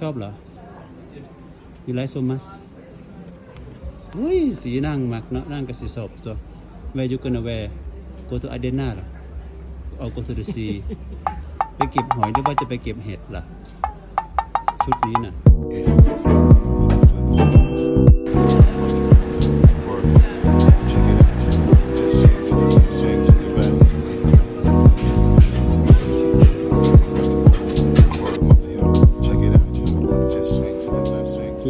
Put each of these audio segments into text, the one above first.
ชอบเหรอ you like so much อุ้ยสีนั่งมักเนาะนั่งกับสีสอบตัว where you gonna wear go to Ardenna หรอเอา go to the sea ไปเก็บหอยหรือว่าจะไปเก็บเห็ดล่ะ ชุดนี้น่ะ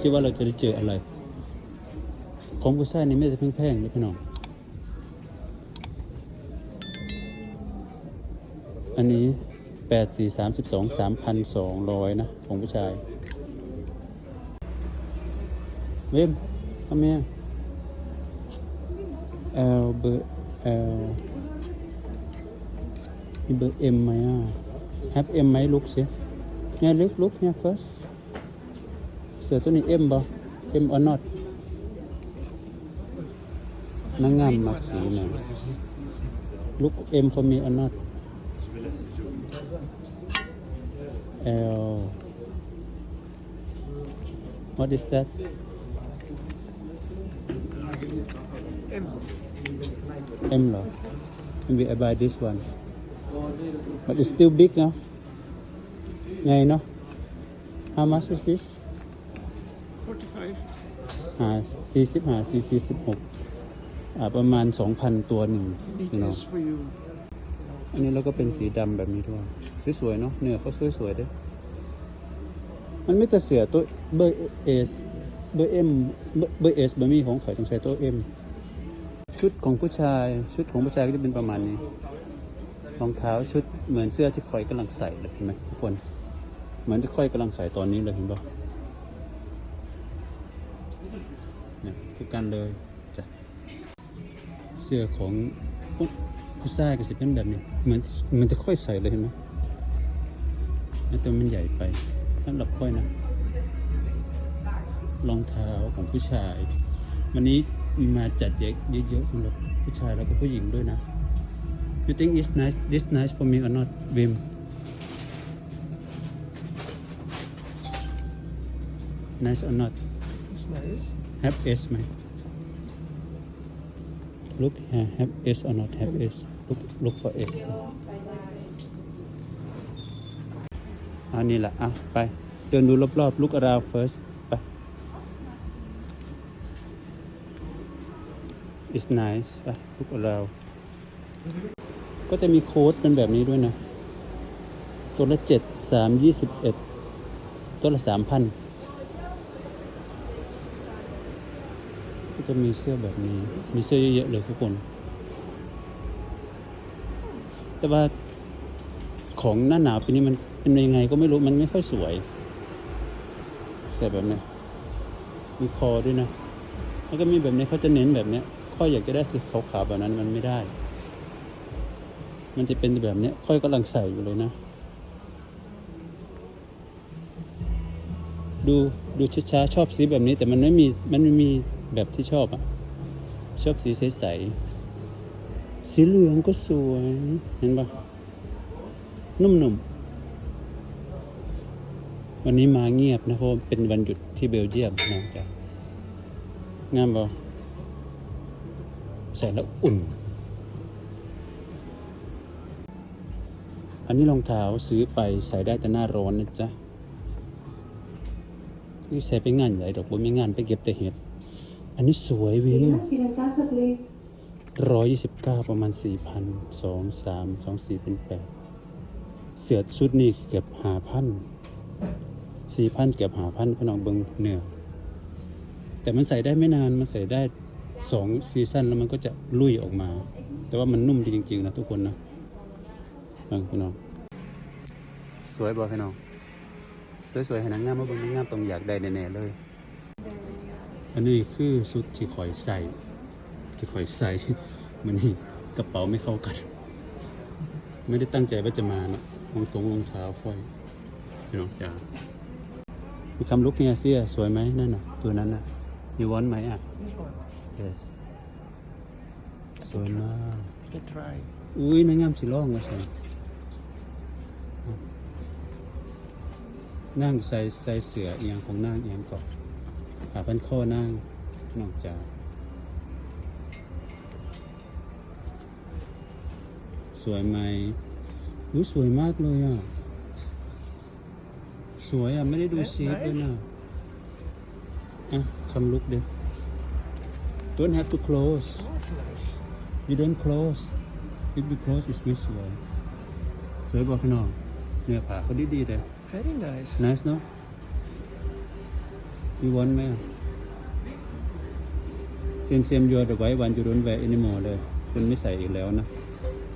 ซิว่าเราจะได้เจออะไร ของผู้ชายนี่ไม่ได้แพงๆเลยพี่น้อง อันนี้แปดสี่สามสิบสองสามพันสองร้อยนะของผู้ชาย เวมทำไมอะ L เบอร์ L มีเบอร์ M ไหมอะ have M ไหมลุกสิเนี่ยลุกลุกเนี่ย first เสือตัวนี้ M บ่ M or not นางงามมักสีนะ look M for me or not L what is that M เหรอ maybe I buy this one but it's still big เนาะไงเนาะ how much is this หาสี่สิบหาสี่สี่สิบหกอ่าประมาณสองพันตัวหนึ่งพี่น้อง for you. อันนี้เราก็เป็นสีดำแบบนี้ด้วยสวยๆเนาะเนื้อก็สวยๆเด้วยมันไม่แต่เสือตัวเบอร์เอสเบอร์เอ็มเบอร์เอสบะมี่ของข่อยต้องใช้ตัวเอ็มชุดของผู้ชายชุดของผู้ชายก็จะเป็นประมาณนี้รองเท้าชุดเหมือนเสื้อที่ข่อยกำลังใส่เลยเห็นไหมทุกคน เหมือนที่ข่อยกำลังใส่ตอนนี้เลยเห็นปะเนี่ยคือกันเลยจ้ะเสื้อของผู้ผู้ชายก็จะเป็นแบบนี้เหมือนเหมันจะค่อยใส่เลยเห็นไหมแต่มันใหญ่ไปสำหรับค่อยนะรองเท้าของผู้ชาย วันนี้มาจัดเยอะเยอะๆสำหรับผู้ชายแล้วก็ผู้หญิงด้วยนะ You think it's nice this nice for me or not Vim nice or not It's nice. have S ไหม look here have S or not have S look look for S อันนี้แหละอะ ไป เดินดูรอบๆ look around first ไป it's nice ไป look around ก็จะมีโค้ดเป็นแบบนี้ด้วยนะ ตัวละเจ็ดสามยี่สิบเอ็ดตัวละสามพัน จะมีเสื้อแบบนี้ มีเสื้อเยอะๆเลยทุกคน แต่ว่าของหน้าหนาวปีนี้มันเป็นยังไงก็ไม่รู้ มันไม่ค่อยสวย ใส่แบบนี้ มีคอด้วยนะ แล้วก็มีแบบนี้เขาจะเน้นแบบนี้ค่อยอยากจะได้สีขาวๆแบบนั้นมันไม่ได้ มันจะเป็นแบบนี้ค่อยกำลังใส่อยู่เลยนะ ดู ดูช้าๆชอบสีแบบนี้ แต่มันไม่มีมันไม่มีแบบที่ชอบอะ ชอบสีใสๆสีเหลืองก็สวยเห็นปะนุ่มๆ วันนี้มาเงียบนะเพราะเป็นวันหยุดที่เบลเยียมนะจ๊ะงามบ่ใส่แล้วอุ่น อันนี้รองเท้าซื้อไปใส่ได้แต่หน้าร้อนนะจ๊ะ นี่ใส่ไปงานใหญ่ดอกบ่มีงานไปเก็บแต่เห็ด อันนี้สวยวิน Sin en casa, please. ร้อยยี่สิบเก้าประมาณสี่พันสองสามสองสี่เป็นแปดเสือชุดนี้เกือบหาพันสี่พันเกือบหาพันพี่น้องเบิงเนื้อแต่มันใส่ได้ไม่นานมันใส่ได้สองซีซั่นแล้วมันก็จะลุยออกมา แต่ว่ามันนุ่มดีจริง ๆ นะทุกคนนะเบิ่งพี่น้อง สวยบ่พี่น้อง สวยๆให้นางงามมาเบิ่งนางงามต้องอยากได้แน่ๆเลย อันนี้คือชุดที่ข่อยใส่ที่ข่อยใส่มันนี่กระเป๋าไม่เข้ากัน ไม่ได้ตั้งใจว่าจะมาเนอะรองตรงรองเท้าค่อยพี่น้องจ๋ามีคำลุกเนี่ยเสียสวยไหมนั่นน่ะ ตัวนั้นน่ะมีวอนไหมอะ yes สวยมาก You try. อุ้ยนางงามสีร่องมาใส่ นั่งใส่ใส่เสือเอียงของนางเอียงก่อนหาพันข้อนางนอกจากสวยไหมรู้สวยมากเลยอะ สวยอะ ไม่ได้ดูซีฟเลยนะอะคำลุกเด้ don't have to close you don't close if you close it's ไม่สวย สวยบอกพี่น้องเนื้อผ้าเขาดีดีๆเลย Very nice. nice เนาะ you want ไหมอะ same same you are the white one you don't wear anymore เลยคุณไม่ใส่อีกแล้วนะ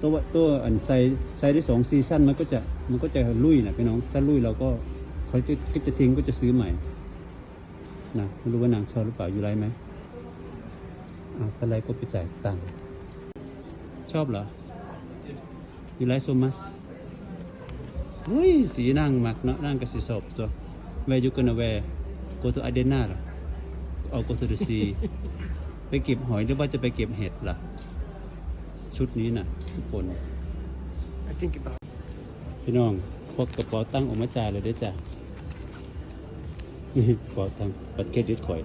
ตัวตัวอันใส่ใส่ได้สองซีซั่นมันก็จะมันก็จะลุยนะพี่น้อง ถ้าลุยเราก็เขาจะก็จะทิ้งก็จะซื้อใหม่ นะไม่รู้ว่านางชอบหรือเปล่าอยู่ไรไหมอ่าถ้าไรก็ไปจ่ายตังค์ชอบเหรออยู่ไร โซมัสเฮ้ยสีนางมักเนาะนางก็สิสอบตัว where you gonna wear go to Ardenna เหรอเอา go to the sea ไปเก็บหอยหรือว่าจะไปเก็บเห็ดล่ะ ชุดนี้นะทุกคน I think about พี่น้องพกกระเป๋าตั้งค์ออกมาจ่ายเลยเด้อจ้ะนี่กระเป๋าตังค์บัตรเครดิตข่อย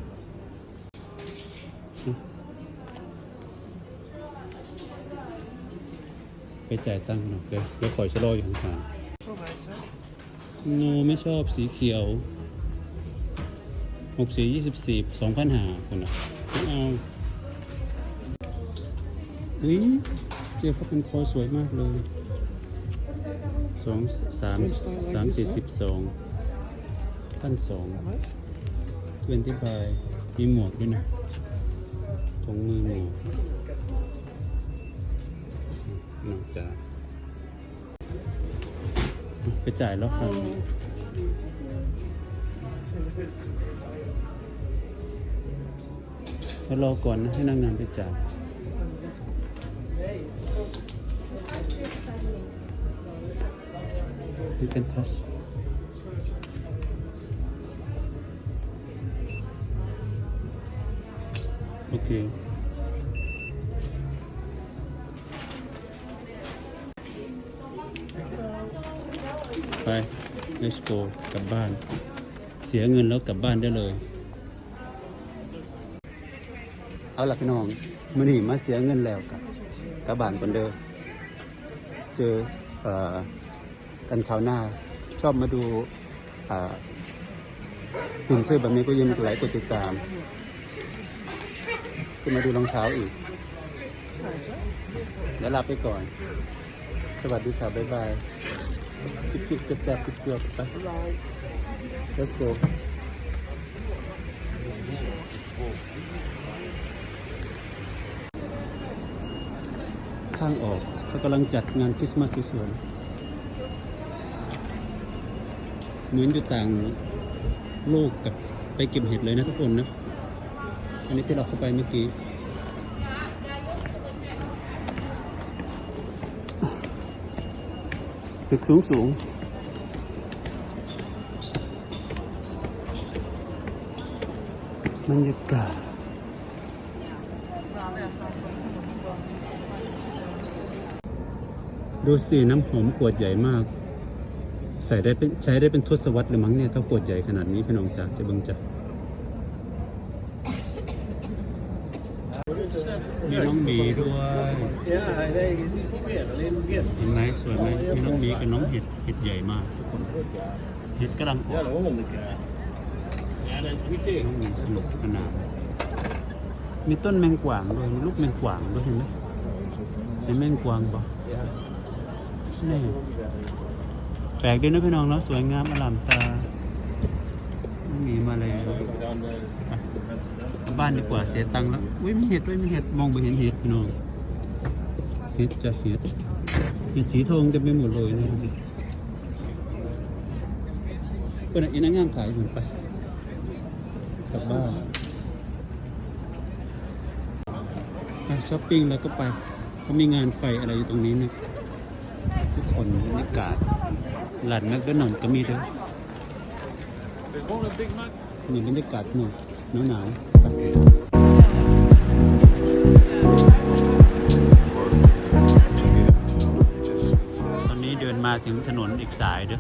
ไปจ่ายตังค์หน่อยเดี๋ยวเดี๋ยวข่อยชะลออยู่ข้าง so nice, huh? ๆ โนไม่ชอบสีเขียวหกสียี่สิบสี่สองพันหาคนอะเอาอุ้ยเจ๊เขาเป็นคอสวยมากเลยสองสามสามสี่สิบสองพันสองเวนตี้ไฟมีหมวกด้วยนะตรงมือหมวกนอกจาก ไปจ่ายแล้วครับแล้วรอก่อนนะให้นางงานไปจ่ายนี่เป็นทัชโอเค let's go กลับบ้าน เสียเงินแล้วกลับบ้านได้เลย เอาล่ะพี่น้องมื่อนี้มาเสียเงินแล้วกับกลับบ้านคนเดิมเจอเอ่อกันคราวหน้า ชอบมาดูอ่าหุ่นเสื้อแบบนี้ก็ยังมีหลายกดติดตามขึ้นมาดูรองเท้าอีก It's nice, huh? เดี๋ยวลาไปก่อน สวัสดีค่ะ บ๊ายบาย จุ๊บจุ๊บจับจับจุ๊บจุ๊บไป Right. let's go ข้างออกเขากำลังจัดงานคริสต์มาสสวยๆเหมือนอยู่ต่างโลกกับไปเก็บเห็ดเลยนะทุกคนนะ อันนี้ที่เราเข้าไปเมื่อกี้ ตึกสูงสูงบรรยากาศดูสิน้ำหอมขวดใหญ่มาก ใส่ได้เป็นใช้ได้เป็นทศวรรษเลยมั้งเนี่ยถ้าขวดใหญ่ขนาดนี้พี่น้องจ๋าจะเบิ่งจ้ะ มีน้องหมีด้วยเห็นไหมสวยไหมมีน้องหมีกับน้องเห็ดเห็ดใหญ่มากทุกคนเห็ดกำลังออกน้องหมีสนุกสนานมีต้นแมงกวางด้วยมีลูกแมงกวางด้วยเห็นไหมเห็นแมงกวางปะนี่แปลกดีนะพี่น้องเนาะสวยงามอลามตาหมีมาแล้ว บ้านดีกว่าเสียตังค์แล้วอุ้ยมีเห็ดด้วยมีเห็ดมองไปเห็นเห็ดพี่น้องเห็ดจะเห็ดเห็ดสีทองเต็มไปหมดเลยนะก็น่ะอีนางงามขายเหมือนไปกลับบ้านไปช้อปปิ้งแล้วก็ไปเขามีงานไฟอะไรอยู่ตรงนี้นะทุกคนบรรยากาศหลานแมคโดนัลด์ก็มีด้วย นี่บรรยากาศหน่อยหนาวตอนนี้เดินมาถึงถนนอีกสายเด้อ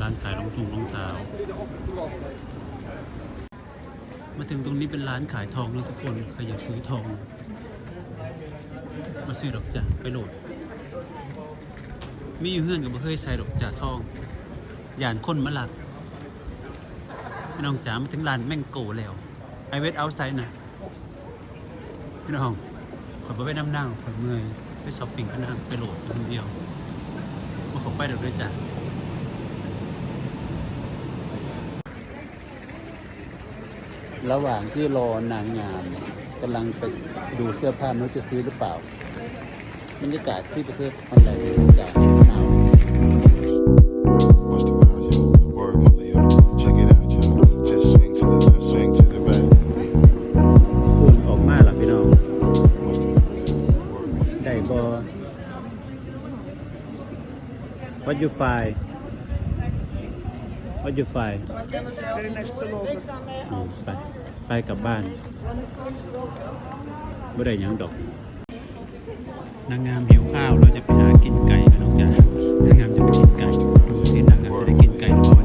ร้านขายรองถุงรองเท้า มาถึงตรงนี้เป็นร้านขายทองแล้วทุกคนใครอยากซื้อทอง มาซื้อดอกจ้ะไปโหลด มีอยู่เฮื่อนกับบ่เคยใส่ดอกจ่าทอง ย่านคนมาหลัก พี่น้องจ๋ามาถึงร้านแมงโกแล้วไอเวทเอาไซด์นะพี่น้องขอยบ่ไปน้ำหน้าขอเมื่อยไปช้อปปิ้งกันนะไปโหลดคนเดียวมาขอไปเดี๋ยวด้วยจ้ะระหว่างที่รอนางงามกำลังไปดูเสื้อผ้าไม่รู้จะซื้อหรือเปล่าบรรยากาศที่ประเทศฮอลแลนด์บรรยากาศหนาว What you find? What you find? Very nice ไปไปกลับบ้านไม่ได้ยังดอก นางงามหิวข้าวเราจะไปหากินไก่นะน้องจ๋านางงามจะไปกินไก่ดูสินางงามจะได้กินไก่